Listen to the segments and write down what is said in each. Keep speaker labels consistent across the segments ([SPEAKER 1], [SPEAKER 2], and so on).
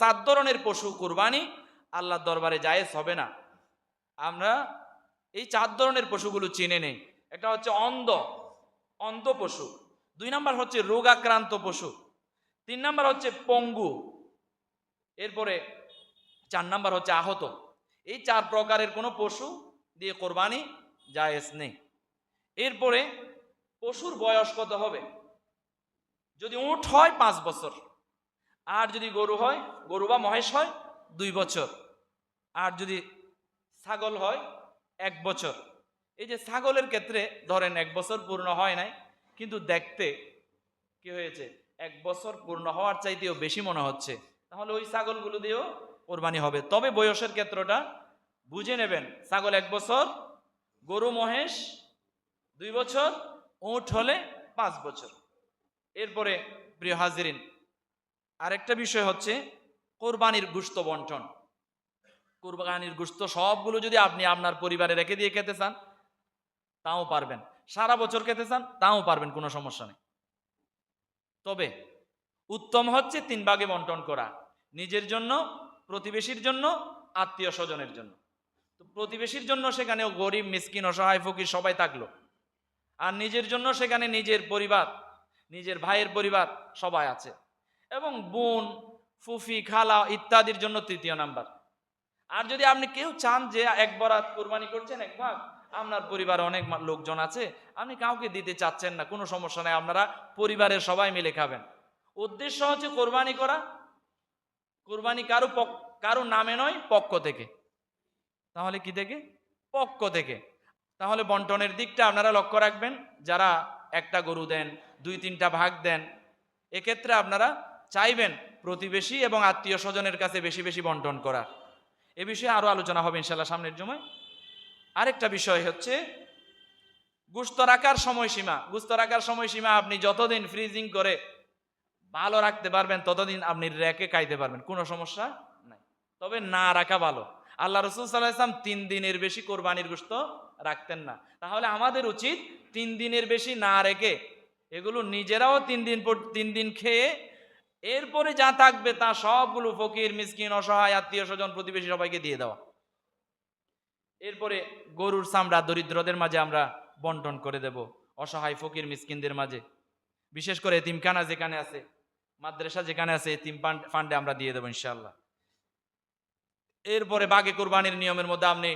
[SPEAKER 1] সাত ধরনের পশু কুরবানি আল্লাহর দরবারে জায়েজ হবে না। আমরা এই চার ধরনের পশুগুলো চিনে নেই। একটা হচ্ছে অন্ধ অন্ধ পশু। দুই নাম্বার হচ্ছে রোগাক্রান্ত পশু। তিন নাম্বার হচ্ছে পঙ্গু। এরপরে চার নাম্বার হচ্ছে আহত। এই চার প্রকারের কোনো পশু দিয়ে কোরবানি জায়েজ নেই। এরপরে পশুর বয়স কত হবে? যদি উঠ হয় পাঁচ বছর। আর যদি গরু হয়, গরু বা মহেশ হয়, দুই বছর। আর যদি ছাগল হয়, এক বছর। এই যে ছাগলের ক্ষেত্রে ধরেন এক বছর পূর্ণ হয় নাই, কিন্তু দেখতে কি হয়েছে? এক বছর পূর্ণ হওয়ার চাইতেও বেশি মনে হচ্ছে। তাহলে ওই ছাগলগুলো দিয়েও কোরবানি হবে। তবে বয়সের ক্ষেত্রটা বুঝে নেবেন, ছাগল এক বছর, গরু, মহেশ দুই বছর উঠ হলে পাঁচ বছর। এরপরে প্রিয় হাজিরিন আরেকটা বিষয় হচ্ছে কোরবানির গুস্ত বন্টন। কোরবানির গুস্ত সবগুলো যদি আপনি আপনার পরিবারে রেখে দিয়ে খেতে চান, তাও পারবেন। সারা বছর খেতে চান, তাও পারবেন, কোনো সমস্যা নেই। তবে উত্তম হচ্ছে তিন ভাগে বন্টন করা। নিজের জন্য, প্রতিবেশীর জন্য, আত্মীয় স্বজনের জন্য। তো প্রতিবেশীর জন্য সেখানেও গরিব, মিসকিন, অসহায়, ফকির সবাই থাকল। আর নিজের জন্য সেখানে নিজের পরিবার, নিজের ভাইয়ের পরিবার সবাই আছে। এবং বোন, ফুফি, খালা ইত্যাদির জন্য তৃতীয় নাম্বার। আর যদি আপনি কেউ চান যে এক বরাত কোরবানি করছেন, এক ভাগ, আপনার পরিবারে অনেক লোকজন আছে, আপনি কাউকে দিতে চাচ্ছেন না, কোনো সমস্যা নেই, আপনারা পরিবারের সবাই মিলে খাবেন। উদ্দেশ্য হচ্ছে কোরবানি করা। কোরবানি কারও কারও নামে নয়, পক্ষ থেকে। তাহলে কি থেকে? পক্ষ থেকে। তাহলে বন্টনের দিকটা আপনারা লক্ষ্য রাখবেন। যারা একটা গরু দেন, দুই তিনটা ভাগ দেন, এক্ষেত্রে আপনারা চাইবেন প্রতিবেশী এবং আত্মীয় স্বজনের কাছে বেশি বেশি বন্টন করার। এ বিষয়ে আরও আলোচনা হবে ইনশাল্লাহ সামনের সময় আরেকটা বিষয় হচ্ছে, গুস্ত রাখার সময়সীমা। গুস্ত রাখার সময়সীমা আপনি যতদিন ফ্রিজিং করে ভালো রাখতে পারবেন, ততদিন আপনি র্যাকে খাইতে পারবেন। কোনো সমস্যা নাই। তবে না রাখা ভালো। আল্লাহ রসুল সাল্লাহ ইসলাম তিন দিনের বেশি কোরবানির গোস্ত রাখতেন না। তাহলে আমাদের উচিত তিন দিনের বেশি না রেখে, এগুলো নিজেরাও তিন দিন তিন দিন খেয়ে এরপরে যা থাকবে তা সবগুলো ফকির, মিসকিন, অসহায়, আত্মীয় স্বজন, প্রতিবেশী সবাইকে দিয়ে দেওয়া। এরপরে গরুর চামড়া দরিদ্রদের মাঝে আমরা বন্টন করে দেব, অসহায় ফকির, মিসকিনদের মাঝে। বিশেষ করে এতিমখানা যেখানে আছে, মাদ্রাসা যেখানে আছে, এতিম ফান্ডে আমরা দিয়ে দেবো ইনশাল্লাহ এরপরে বাঘে কোরবানির নিয়মের মধ্যে আপনি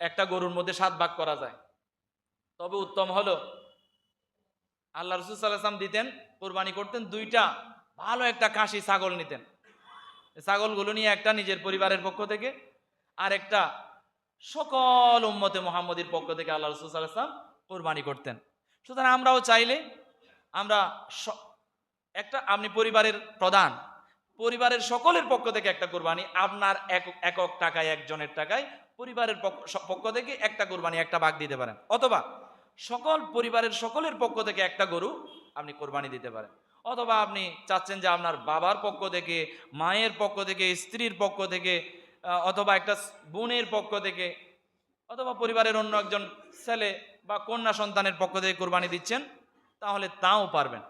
[SPEAKER 1] একটা গরুর মধ্যে সাত ভাগ করা যায়। তবে উত্তম হলো, আল্লাহ রসুল সাল্লাম দিতেন, কোরবানি করতেন দুইটা ভালো একটা কাশি ছাগল নিতেন। ছাগলগুলো নিয়ে একটা নিজের পরিবারের পক্ষ থেকে, আর একটা সকল উম্মতে মোহাম্মদীর পক্ষ থেকে আল্লাহ রসুল কোরবানি করতেন। সুতরাং আমরাও চাইলে আমরা একটা, আপনি পরিবারের প্রধান, পরিবারের সকলের পক্ষ থেকে একটা কোরবানি, আপনার একক টাকায়, একজনের টাকায় পরিবারের পক্ষ- থেকে একটা কোরবানি, একটা ভাগ দিতে পারেন। অথবা সকল পরিবারের সকলের পক্ষ থেকে একটা গরু আপনি কোরবানি দিতে পারেন। অথবা আপনি চাচ্ছেন যে আপনার বাবার পক্ষ থেকে, মায়ের পক্ষ থেকে, স্ত্রীর পক্ষ থেকে অথবা একটা বোনের পক্ষ থেকে, অথবা পরিবারের অন্য একজন ছেলে বা কন্যা সন্তানের পক্ষ থেকে কোরবানি দিচ্ছেন, তাহলে তাও পারবেন।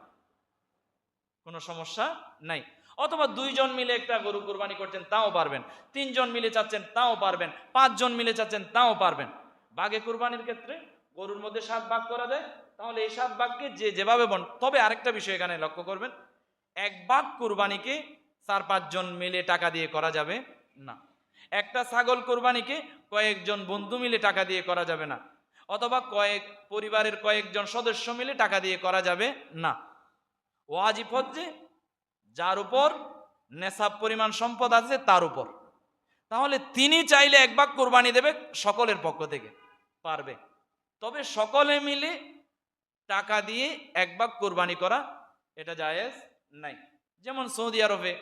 [SPEAKER 1] কোনো সমস্যা নাই। অথবা দুইজন মিলে একটা গরু কোরবানি করছেন, তাও পারবেন। তিনজন মিলে চাচ্ছেন, তাও পারবেন। পাঁচজন মিলে চাচ্ছেন, তাও পারবেন। বাঘে কোরবানির ক্ষেত্রে গরুর মধ্যে সাত ভাগ করা যায় তাহলে এই সাত ভাগকে যে যেভাবে বন, তবে আরেকটা বিষয় এখানে লক্ষ্য করবেন। এক ভাগ কোরবানিকে চার পাঁচজন মিলে টাকা দিয়ে করা যাবে না। একটা ছাগল কোরবানিকে কয়েকজন বন্ধু মিলে টাকা দিয়ে করা যাবে না। অথবা কয়েক পরিবারের কয়েকজন সদস্য মিলে টাকা দিয়ে করা যাবে না। ওয়াজিব হচ্ছে যার উপর নেশাব পরিমাণ সম্পদ আছে তার উপর। তাহলে তিনি চাইলে এক ভাগ কোরবানি দেবে সকলের পক্ষ থেকে, পারবে। তবে সকলে মিলে টাকা দিয়ে এক ভাগ কোরবানি করা এটা জায়েজ নাই। যেমন সৌদি আরবে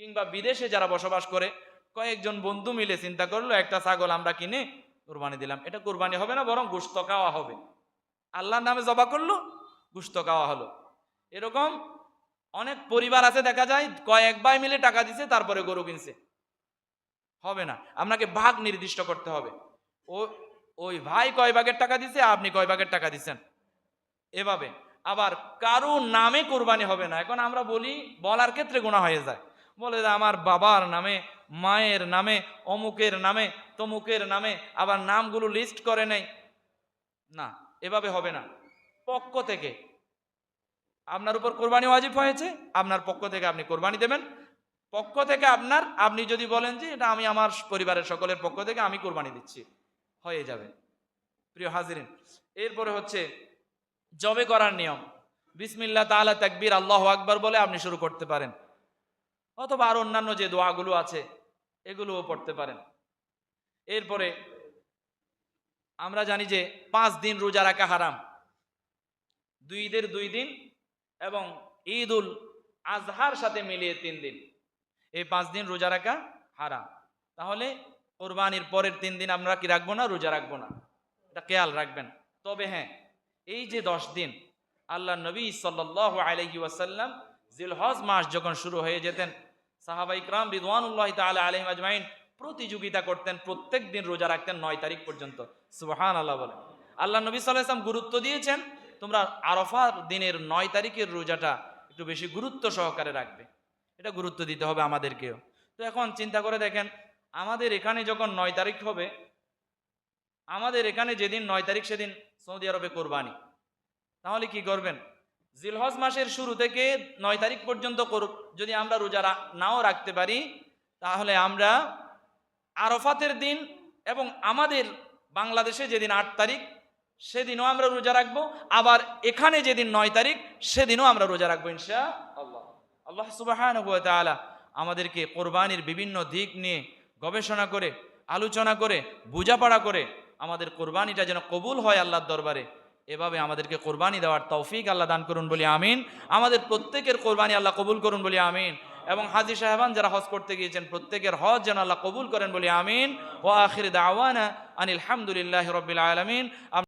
[SPEAKER 1] কিংবা বিদেশে যারা বসবাস করে, কয়েকজন বন্ধু মিলে চিন্তা করল, একটা ছাগল আমরা কিনে কোরবানি দিলাম। এটা কোরবানি হবে না, বরং গুস্ত খাওয়া হবে। আল্লাহর নামে জবা করল গুস্ত খাওয়া হলো। এরকম অনেক পরিবার আছে, দেখা যায়, কয়েক ভাই মিলে টাকা দিছে, তারপরে গরু কিনছে। হবে না। আপনাকে ভাগ নির্দিষ্ট করতে হবে। ও, ওই ভাই কয় ভাগের টাকা দিছে, আপনি কয় ভাগের টাকা দিচ্ছেন এভাবে। আবার কারও নামে কোরবানি হবে না। এখন আমরা বলি, বলার ক্ষেত্রে গোনা হয়ে যায়। বলে যে, আমার বাবার নামে, মায়ের নামে, অমুকের নামে, তমুকের নামে আবার নামগুলো লিস্ট করে নেই। না, এভাবে হবে না। পক্ষ থেকে আপনার উপর কোরবানি ওয়াজিব হয়েছে, আপনার পক্ষ থেকে আপনি কোরবানি দেবেন। পক্ষ থেকে আপনার, আপনি যদি বলেন যে, এটা আমি আমার পরিবারের সকলের পক্ষ থেকে আমি কোরবানি দিচ্ছি। হয়ে যাবে। প্রিয় হাজিরিন, এরপরে হচ্ছে জবে করার নিয়ম। বিসমিল্লাহ তাআলা তাকবীর, আল্লাহ আকবার বলে আপনি শুরু করতে পারেন। অথবা আর অন্যান্য যে দোয়াগুলো আছে, এগুলোও পড়তে পারেন। এরপরে আমরা জানি যে পাঁচ দিন রোজা রাখা হারাম। দুই ঈদের দুই দিন এবং ঈদ উল আজহার সাথে মিলিয়ে তিন দিন। এই পাঁচ দিন রোজা রাখা হারাম। তাহলে কোরবানির পরের তিন দিন আমরা কি রাখব না, রোজা রাখব না। এটা খেয়াল রাখবেন। তবে হ্যাঁ এই যে দশ দিন আল্লাহ নবী সাল্লাহ আলহি ওয়াসাল্লাম জিলহজ মাস যখন শুরু হয়ে যেতেন সাহাবা ইকরাম রিদওয়ানুল্লাহ তালা আলহিম আজমাইন প্রতিযোগিতা করতেন, প্রত্যেক দিন রোজা রাখতেন নয় তারিখ পর্যন্ত। সুবাহান আল্লাহ বলে আল্লাহ নবী সাল্লাহ ইসলাম গুরুত্ব দিয়েছেন, তোমরা আরফার দিনের নয় তারিখের রোজাটা একটু বেশি গুরুত্ব সহকারে রাখবে। এটা গুরুত্ব দিতে হবে আমাদেরকেও। তো এখন চিন্তা করে দেখেন, আমাদের এখানে যখন নয় তারিখ হবে আমাদের এখানে যেদিন নয় তারিখ সেদিন সৌদি আরবে কোরবানি। তাহলে কি করবেন? জিলহজ মাসের শুরু থেকে নয় তারিখ পর্যন্ত যদি আমরা রোজা নাও রাখতে পারি, তাহলে আমরা আরফাতের দিন এবং আমাদের বাংলাদেশে যেদিন আট তারিখ, সেদিনও আমরা রোজা রাখব। আবার এখানে যেদিন নয় তারিখ, সেদিনও আমরা রোজা রাখব ইনশা আল্লাহ আল্লাহ সুবাহ আমাদেরকে কোরবানির বিভিন্ন দিক নিয়ে গবেষণা করে, আলোচনা করে, বোঝাপড়া করে আমাদের কোরবানিটা যেন কবুল হয় আল্লাহর দরবারে, এভাবে আমাদেরকে কোরবানি দেওয়ার তৌফিক আল্লাহ দান করুন বলি আমিন। আমাদের প্রত্যেকের কোরবানি আল্লাহ কবুল করুন বলি আমিন। এবং হাজি সাহেবান যারা হজ করতে গিয়েছেন, প্রত্যেকের হজ যেন আল্লাহ কবুল করেন বলি আমিন। ও আখির দাওয়ানা আনিল হামদুলিল্লাহ রবিল আলমিন।